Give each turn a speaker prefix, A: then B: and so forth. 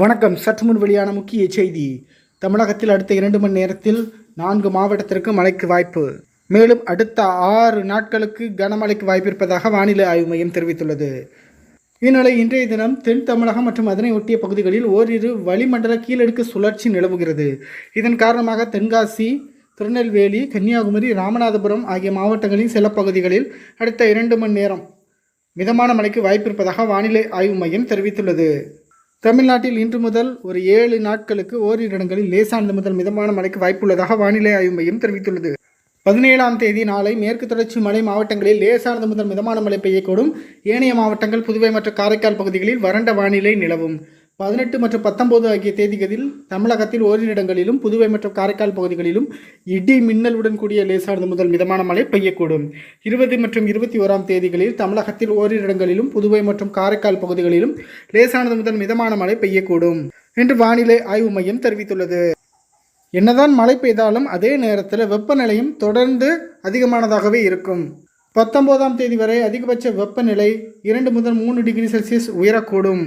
A: வணக்கம் சற்று முன் வெளியான முக்கிய செய்தி தமிழகத்தில் அடுத்த இரண்டு மணி நேரத்தில் நான்கு மாவட்டத்திற்கு மழைக்கு வாய்ப்பு மேலும் அடுத்த ஆறு நாட்களுக்கு கனமழைக்கு வாய்ப்பிருப்பதாக வானிலை ஆய்வு மையம் தெரிவித்துள்ளது இந்நிலை இன்றைய தினம் தென் தமிழகம் மற்றும் அதனை ஒட்டிய பகுதிகளில் ஓரிரு வளிமண்டல கீழடுக்கு சுழற்சி நிலவுகிறது இதன் காரணமாக தென்காசி திருநெல்வேலி கன்னியாகுமரி ராமநாதபுரம் ஆகிய மாவட்டங்களின் சில பகுதிகளில் அடுத்த இரண்டு மணி நேரம் மிதமான மழைக்கு வாய்ப்பிருப்பதாக வானிலை ஆய்வு மையம் தெரிவித்துள்ளது தமிழ்நாட்டில் இன்று முதல் ஒரு ஏழு நாட்களுக்கு ஓரிரு இடங்களில் லேசானது முதல் மிதமான மழைக்கு வாய்ப்புள்ளதாக வானிலை ஆய்வு மையம் தெரிவித்துள்ளது பதினேழாம் தேதி நாளை மேற்கு தொடர்ச்சி மலை மாவட்டங்களில் லேசானது முதல் மிதமான மழை பெய்யக்கூடும் ஏனைய மாவட்டங்கள் புதுவை மற்றும் காரைக்கால் பகுதிகளில் வறண்ட வானிலை நிலவும் பதினெட்டு மற்றும் பத்தொன்பது ஆகிய தேதிகளில் தமிழகத்தில் ஓரிரு இடங்களிலும் புதுவை மற்றும் காரைக்கால் பகுதிகளிலும் இடி மின்னலுடன் கூடிய லேசானது முதல் மிதமான மழை பெய்யக்கூடும் இருபது மற்றும் இருபத்தி ஓராம் தேதிகளில் தமிழகத்தில் ஓரிரு இடங்களிலும் புதுவை மற்றும் காரைக்கால் பகுதிகளிலும் லேசானது முதல் மிதமான மழை பெய்யக்கூடும் என்று வானிலை ஆய்வு மையம் தெரிவித்துள்ளது என்னதான் மழை பெய்தாலும் அதே நேரத்தில் வெப்பநிலையும் தொடர்ந்து அதிகமானதாகவே இருக்கும் பத்தொன்பதாம் தேதி வரை அதிகபட்ச வெப்பநிலை இரண்டு முதல் மூணு டிகிரி செல்சியஸ் உயரக்கூடும்